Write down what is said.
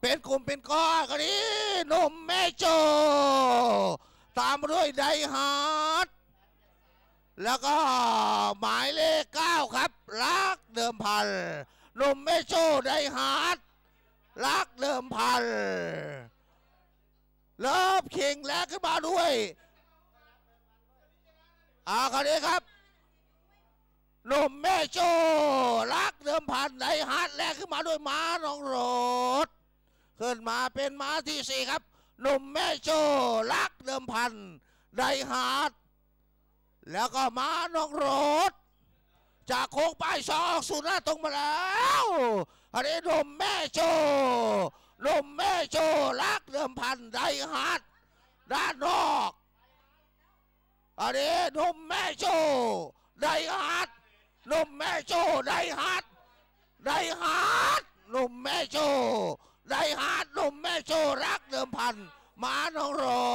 เป็นกลุ่มเป็นก้อนกันนี้นมแม่โจ ตามด้วยไดฮาร์ดแล้วก็หมายเลขเก้าครับ รักเดิมพันนมแม่โจไดฮาร์ดรักเดิมพันเลิฟคิงแล้วขึ้นมาด้วยอาคันนี้ครับ นุ่มแม่โจรักเดิมพันไดฮาร์แลกขึ้นมาด้วยม้าน้องโรดขึ้นมาเป็นม้าที่สี่ครับหนุ่มแม่โจรักเดิมพันไดฮาร์แล้วก็ม้าน้องโรดจากโค้งป้ายสองสู่หน้าตรงมาแล้วอันนี้หนุ่มแม่โจหนุ่มแม่โจรักเดิมพันไดฮาร์ด้านนอกอันนี้หนุ่มแม่โจไดฮาร์ นุ่มแม่โจไดฮาร์ดไดฮาร์ดหนุ่มแม่โจไดฮาร์ดหนุ่มแม่โจรักเดิมพันหมาน้องรอ